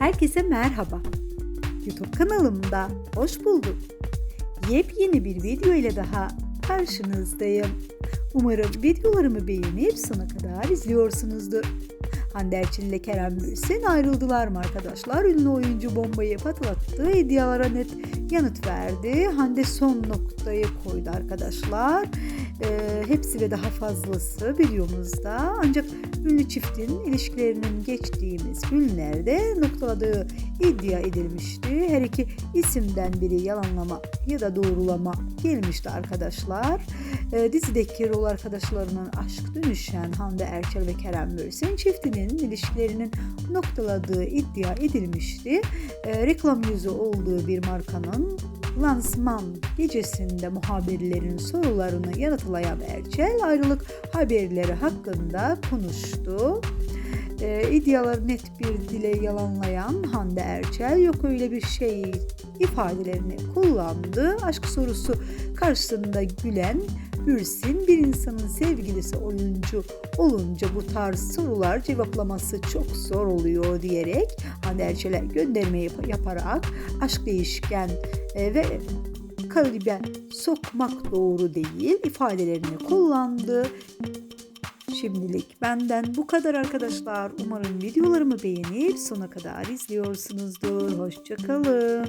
Herkese merhaba. YouTube kanalımda hoş bulduk. Yepyeni bir video ile daha karşınızdayım. Umarım videolarımı beğenip sona kadar izliyorsunuzdur. Hande Erçel ile Kerem Bürsin ayrıldılar mı arkadaşlar? Ünlü oyuncu bombayı patlattı. İddialara net yanıt verdi. Hande son noktayı koydu arkadaşlar. Ee, hepsi ve daha fazlası videomuzda. Ancak ünlü çiftin ilişkilerinin geçtiğimiz günlerde noktaladığı iddia edilmişti. Her iki isimden biri yalanlama ya da doğrulama gelmişti arkadaşlar. Ee, dizideki rol arkadaşlarının aşk dönüşen Hande Erçel ve Kerem Bürsin çiftinin ilişkilerinin noktaladığı iddia edilmişti. Ee, reklam yüzü olduğu bir markanın lansman gecesinde muhabirlerin sorularını yanıtlayan Erçel ayrılık haberleri hakkında konuştu. E, iddiaları net bir dile yalanlayan Hande Erçel yok öyle bir şey ifadelerini kullandı. Aşk sorusu karşısında gülen Bürsin bir insanın sevgilisi oyuncu olunca bu tarz sorular cevaplaması çok zor oluyor diyerek Hande Erçel'e gönderme yap- yaparak aşk değişken e, ve kalbe sokmak doğru değil ifadelerini kullandı. Şimdilik benden bu kadar arkadaşlar. Umarım videolarımı beğenip sona kadar izliyorsunuzdur. Hoşçakalın.